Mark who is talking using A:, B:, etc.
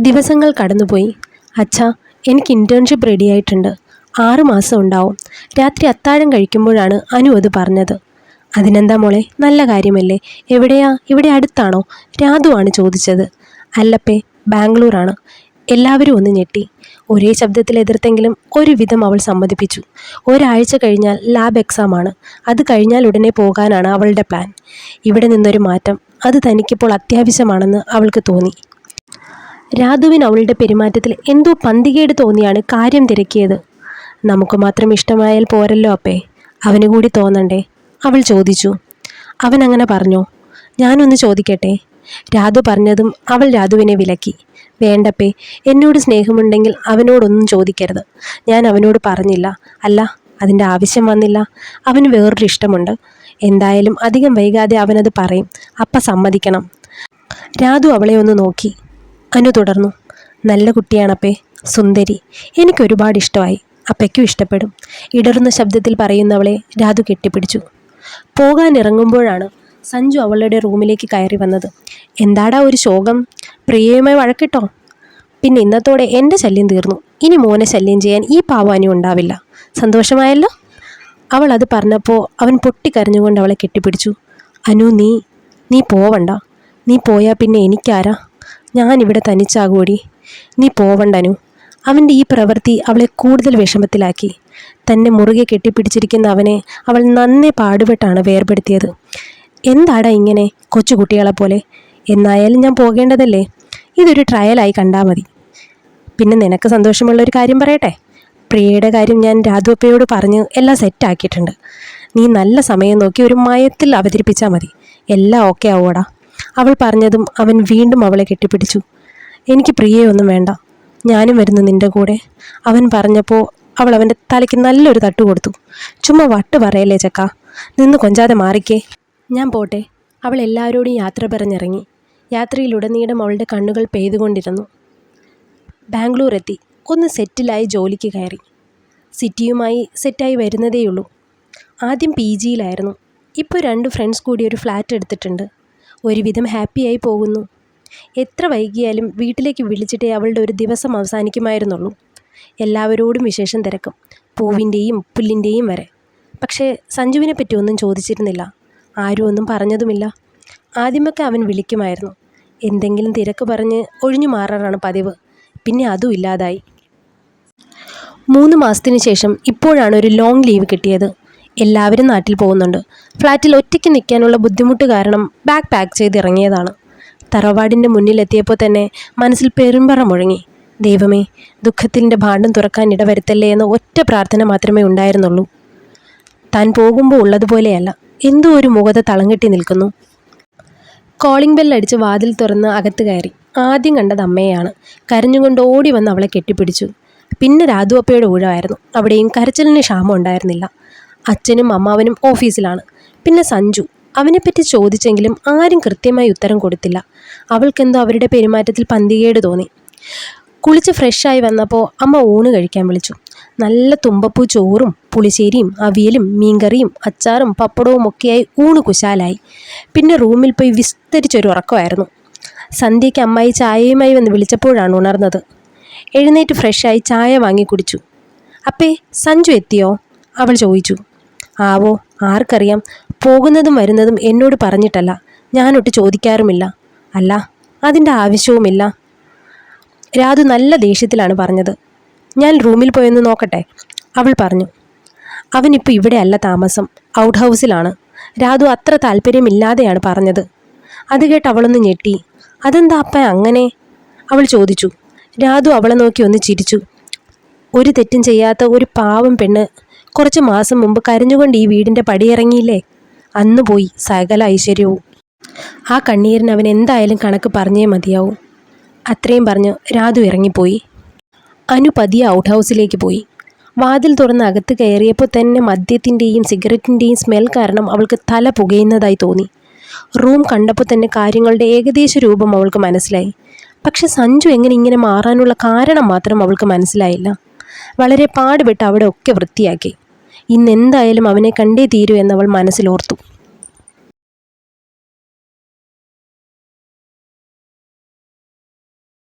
A: ദിവസങ്ങൾ കടന്നുപോയി. അച്ഛാ എനിക്ക് ഇന്റേൺഷിപ്പ് റെഡിയായിട്ടുണ്ട് ആറ് മാസം ഉണ്ടാവും. രാത്രി അത്താഴം കഴിക്കുമ്പോഴാണ് അനു അത് പറഞ്ഞത്. അതിനെന്താ മോളെ? നല്ല കാര്യമല്ലേ. എവിടെയാ? ഇവിടെ അടുത്താണോ? രാധുവാണ് ചോദിച്ചത്. അല്ലപ്പേ ബാംഗ്ലൂരാണ്. എല്ലാവരും ഒന്ന് ഞെട്ടി. ഒരേ ശബ്ദത്തിൽ എതിർത്തെങ്കിലും ഒരുവിധം അവൾ സമ്മതിപ്പിച്ചു. ഒരാഴ്ച കഴിഞ്ഞാൽ ലാബ് എക്സാമാണ് അത് കഴിഞ്ഞാൽ ഉടനെ പോകാനാണ് അവളുടെ പ്ലാൻ ഇവിടെ നിന്നൊരു മാറ്റം. അത് തനിക്കിപ്പോൾ അത്യാവശ്യമാണെന്ന് അവൾക്ക് തോന്നി. രാധുവിന് അവളുടെ പെരുമാറ്റത്തിൽ എന്തോ പന്തികേട് തോന്നിയാണ് കാര്യം തിരക്കിയത്. നമുക്ക് മാത്രം ഇഷ്ടമായാൽ പോരല്ലോ അപ്പേ. അവന് കൂടി തോന്നണ്ടേ? അവൾ ചോദിച്ചു. അവൻ അങ്ങനെ പറഞ്ഞു. ഞാനൊന്ന് ചോദിക്കട്ടെ? രാധു പറഞ്ഞതും അവൾ രാധുവിനെ വിലക്കി. വേണ്ടപ്പേ എന്നോട് സ്നേഹമുണ്ടെങ്കിൽ അവനോടൊന്നും ചോദിക്കരുത്. ഞാൻ അവനോട് പറഞ്ഞില്ല. അല്ല അതിന്റെ ആവശ്യം വന്നില്ല. അവന് വേറൊരു ഇഷ്ടമുണ്ട്. എന്തായാലും അധികം വൈകാതെ അവനത് പറയും. അപ്പ സമ്മതിക്കണം. രാധു അവളെ ഒന്ന് നോക്കി. അനു തുടർന്നു. നല്ല കുട്ടിയാണപ്പേ സുന്ദരി. എനിക്കൊരുപാട് ഇഷ്ടമായി. അപ്പയ്ക്കും ഇഷ്ടപ്പെടും. ഇടറുന്ന ശബ്ദത്തിൽ പറയുന്നവളെ രാധു കെട്ടിപ്പിടിച്ചു. പോകാൻ ഇറങ്ങുമ്പോഴാണ് സഞ്ജു അവളുടെ റൂമിലേക്ക് കയറി വന്നത്. എന്താടാ ഒരു ശോകം? പ്രിയയുമായി വഴക്കിട്ടോ? പിന്നെ ഇന്നത്തോടെ എന്റെ ശല്യം തീർന്നു. ഇനി മോനെ ശല്യം ചെയ്യാൻ ഈ പാവാനും ഉണ്ടാവില്ല. സന്തോഷമായല്ലോ? അവൾ അത് പറഞ്ഞപ്പോൾ അവൻ പൊട്ടിക്കരഞ്ഞുകൊണ്ട് അവളെ കെട്ടിപ്പിടിച്ചു. അനു നീ നീ പോവണ്ട. നീ പോയാൽ പിന്നെ എനിക്കാരാ? ഞാനിവിടെ തനിച്ചാകൂടി. നീ പോവണ്ടനു അവന്റെ ഈ പ്രവൃത്തി അവളെ കൂടുതൽ വിഷമത്തിലാക്കി. തന്നെ മുറുകെ കെട്ടിപ്പിടിച്ചിരിക്കുന്ന അവനെ അവൾ നന്നേ പാടുപെട്ടാണ് വേർപെടുത്തിയത്. എന്താടാ ഇങ്ങനെ കൊച്ചുകുട്ടികളെ പോലെ? എന്നായാലും ഞാൻ പോകേണ്ടതല്ലേ? ഇതൊരു ട്രയലായി കണ്ടാൽ മതി. പിന്നെ നിനക്ക് സന്തോഷമുള്ള ഒരു കാര്യം പറയട്ടെ? പ്രിയയുടെ കാര്യം ഞാൻ രാധുപ്പയോട് പറഞ്ഞ് എല്ലാം സെറ്റാക്കിയിട്ടുണ്ട് നീ നല്ല സമയം നോക്കി ഒരു മയത്തിൽ അവതരിപ്പിച്ചാൽ മതി. എല്ലാം ഓക്കെ ആവോടാ അവൾ പറഞ്ഞതും അവൻ വീണ്ടും അവളെ കെട്ടിപ്പിടിച്ചു. എനിക്ക് പ്രിയയൊന്നും വേണ്ട. ഞാനും വരുന്നു നിന്റെ കൂടെ. അവൻ പറഞ്ഞപ്പോൾ അവൾ അവന്റെ തലയ്ക്ക് നല്ലൊരു തട്ട് കൊടുത്തു. ചുമ്മാ വട്ട് പറയല്ലേ ചക്ക. നിന്ന് കൊഞ്ചാതെ മാറിക്കേ. ഞാൻ പോട്ടെ. അവൾ എല്ലാവരോടും യാത്ര പറഞ്ഞിറങ്ങി. യാത്രയിലുടനീളം അവളുടെ കണ്ണുകൾ പെയ്തുകൊണ്ടിരുന്നു. ബാംഗ്ലൂർ എത്തി ഒന്ന് സെറ്റിലായി ജോലിക്ക് കയറി. സിറ്റിയുമായി സെറ്റായി വരുന്നതേയുള്ളൂ. ആദ്യം പി ജിയിലായിരുന്നു. ഇപ്പോൾ രണ്ട് ഫ്രണ്ട്സ് കൂടി ഒരു ഫ്ലാറ്റ് എടുത്തിട്ടുണ്ട്. ഒരുവിധം ഹാപ്പിയായി പോകുന്നു. എത്ര വൈകിയാലും വീട്ടിലേക്ക് വിളിച്ചിട്ടേ അവളുടെ ഒരു ദിവസം അവസാനിക്കുമായിരുന്നുള്ളൂ. എല്ലാവരോടും വിശേഷം തിരക്കും. പൂവിന്റെയും പുല്ലിന്റെയും വരെ. പക്ഷേ സഞ്ജുവിനെ പറ്റി ഒന്നും ചോദിച്ചിരുന്നില്ല. ആരും ഒന്നും പറഞ്ഞതുമില്ല. ആദ്യമൊക്കെ അവൻ വിളിക്കുമായിരുന്നു. എന്തെങ്കിലും തിരക്ക് പറഞ്ഞ് ഒഴിഞ്ഞു മാറാറാണ് പതിവ്. പിന്നെ അതും ഇല്ലാതായി. മൂന്ന് മാസത്തിന് ശേഷം ഇപ്പോഴാണ് ഒരു ലോങ് ലീവ് കിട്ടിയത്. എല്ലാവരും നാട്ടിൽ പോകുന്നുണ്ട്. ഫ്ലാറ്റിൽ ഒറ്റയ്ക്ക് നിൽക്കാനുള്ള ബുദ്ധിമുട്ട് കാരണം ബാഗ് പാക്ക് ചെയ്ത് ഇറങ്ങിയതാണ് തറവാടിന്റെ മുന്നിലെത്തിയപ്പോൾ തന്നെ മനസ്സിൽ പെരുമ്പറ മുഴങ്ങി. ദൈവമേ ദുഃഖത്തിന്റെ ഭാണ്ഡം തുറക്കാൻ ഇടവരുത്തല്ലേ എന്ന ഒറ്റ പ്രാർത്ഥന മാത്രമേ ഉണ്ടായിരുന്നുള്ളൂ. താൻ പോകുമ്പോൾ ഉള്ളതുപോലെയല്ല. എന്തോ ഒരു മുഖത തളങ്കെട്ടി നിൽക്കുന്നു. കോളിംഗ് ബെല്ലടിച്ച് വാതിൽ തുറന്ന് അകത്ത് കയറി. ആദ്യം കണ്ടത് അമ്മയാണ് കരഞ്ഞുകൊണ്ട് ഓടി വന്ന് അവളെ കെട്ടിപ്പിടിച്ചു. പിന്നെ രാധു അപ്പയുടെ ഊഴമായിരുന്നു. അവിടെയും കരച്ചിലിന് ക്ഷാമം ഉണ്ടായിരുന്നില്ല. അച്ഛനും അമ്മാവനും ഓഫീസിലാണ്. പിന്നെ സഞ്ജു. അവനെപ്പറ്റി ചോദിച്ചെങ്കിലും ആരും കൃത്യമായി ഉത്തരം കൊടുത്തില്ല. അവൾക്കെന്തോ അവരുടെ പെരുമാറ്റത്തിൽ പന്തികേട് തോന്നി. കുളിച്ച് ഫ്രഷായി വന്നപ്പോൾ അമ്മ ഊണ് കഴിക്കാൻ വിളിച്ചു. നല്ല തുമ്പപ്പൂ ചോറും പുളിശ്ശേരിയും അവിയലും മീൻകറിയും അച്ചാറും പപ്പടവും ഒക്കെയായി ഊണ് കുശാലായി. പിന്നെ റൂമിൽ പോയി വിസ്തരിച്ചൊരു ഉറക്കമായിരുന്നു. സന്ധ്യയ്ക്ക് അമ്മായി ചായയുമായി വന്ന് വിളിച്ചപ്പോഴാണ് ഉണർന്നത്. എഴുന്നേറ്റ് ഫ്രഷായി ചായ വാങ്ങി കുടിച്ചു. അപ്പേ സഞ്ജു എത്തിയോ? അവൾ ചോദിച്ചു. ആവോ ആർക്കറിയാം? പോകുന്നതും വരുന്നതും എന്നോട് പറഞ്ഞിട്ടല്ല. ഞാനൊട്ട് ചോദിക്കാറുമില്ല. അല്ല അതിന്റെ ആവശ്യവുമില്ല. രാതു നല്ല ദേഷ്യത്തിലാണ് പറഞ്ഞത്. ഞാൻ റൂമിൽ പോയൊന്ന് നോക്കട്ടെ? അവൾ പറഞ്ഞു. അവനിപ്പോൾ ഇവിടെയല്ല താമസം. ഔട്ട് ഹൗസിലാണ്. രാധു അത്ര താല്പര്യമില്ലാതെയാണ് പറഞ്ഞത്. അത് കേട്ട് അവളൊന്ന് ഞെട്ടി. അതെന്താ അപ്പ അങ്ങനെ? അവൾ ചോദിച്ചു. രാധു അവളെ നോക്കി ഒന്ന് ചിരിച്ചു. ഒരു തെറ്റും ചെയ്യാത്ത ഒരു പാവം പെണ്ണ് കുറച്ച് മാസം മുമ്പ് കരഞ്ഞുകൊണ്ട് ഈ വീടിന്റെ പടിയിറങ്ങിയില്ലേ? അന്ന് പോയി സകല ഐശ്വര്യവും. ആ കണ്ണീരിന് അവൻ എന്തായാലും കണക്ക് പറഞ്ഞേ മതിയാവും. അത്രയും പറഞ്ഞ് രാധു ഇറങ്ങിപ്പോയി. അനു പതിയെ ഔട്ട് ഹൗസിലേക്ക് പോയി. വാതിൽ തുറന്ന് അകത്ത് കയറിയപ്പോൾ തന്നെ മദ്യത്തിന്റെയും സിഗരറ്റിന്റെയും സ്മെൽ കാരണം അവൾക്ക് തല പുകയുന്നതായി തോന്നി. റൂം കണ്ടപ്പോൾ തന്നെ കാര്യങ്ങളുടെ ഏകദേശ രൂപം അവൾക്ക് മനസ്സിലായി. പക്ഷെ സഞ്ജു എങ്ങനെ ഇങ്ങനെ മാറാനുള്ള കാരണം മാത്രം അവൾക്ക് മനസ്സിലായില്ല. വളരെ പാടുപെട്ട് അവിടെ ഒക്കെ വൃത്തിയാക്കി. ഇന്ന് എന്തായാലും അവനെ കണ്ടേ തീരൂ എന്നവൾ മനസ്സിലോർത്തു.